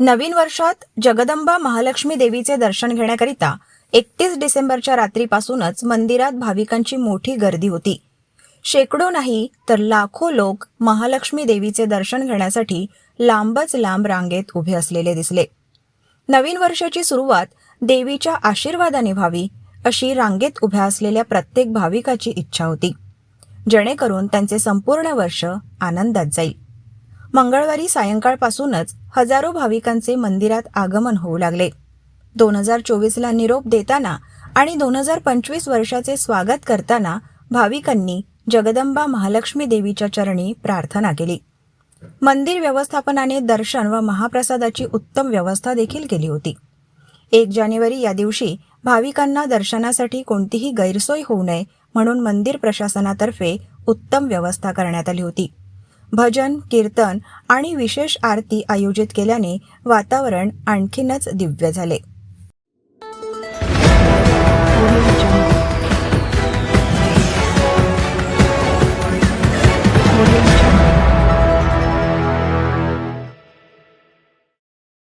नवीन वर्षात जगदंबा महालक्ष्मी देवीचे दर्शन घेण्याकरिता एकतीस डिसेंबरच्या रात्रीपासूनच मंदिरात भाविकांची मोठी गर्दी होती. शेकडो नाही तर लाखो लोक महालक्ष्मी देवीचे दर्शन घेण्यासाठी लांबच लांब रांगेत उभे असलेले दिसले. नवीन वर्षाची सुरुवात देवीच्या आशीर्वादाने व्हावी अशी रांगेत उभ्या असलेल्या प्रत्येक भाविकाची इच्छा होती. जेणेकरून त्यांचे संपूर्ण वर्ष आनंदात जाईल. मंगळवारी सायंकाळपासूनच हजारो भाविकांचे मंदिरात आगमन होऊ लागले. दोन हजार चोवीसला निरोप देताना आणि दोन हजार पंचवीस वर्षाचे स्वागत करताना भाविकांनी जगदंबा महालक्ष्मी देवीच्या चरणी प्रार्थना केली. मंदिर व्यवस्थापनाने दर्शन व महाप्रसादाची उत्तम व्यवस्था देखील केली होती. एक जानेवारी या दिवशी भाविकांना दर्शनासाठी कोणतीही गैरसोय होऊ नये म्हणून मंदिर प्रशासनातर्फे उत्तम व्यवस्था करण्यात आली होती. भजन कीर्तन आणि विशेष आरती आयोजित केल्याने वातावरण आणखीनच दिव्य झाले.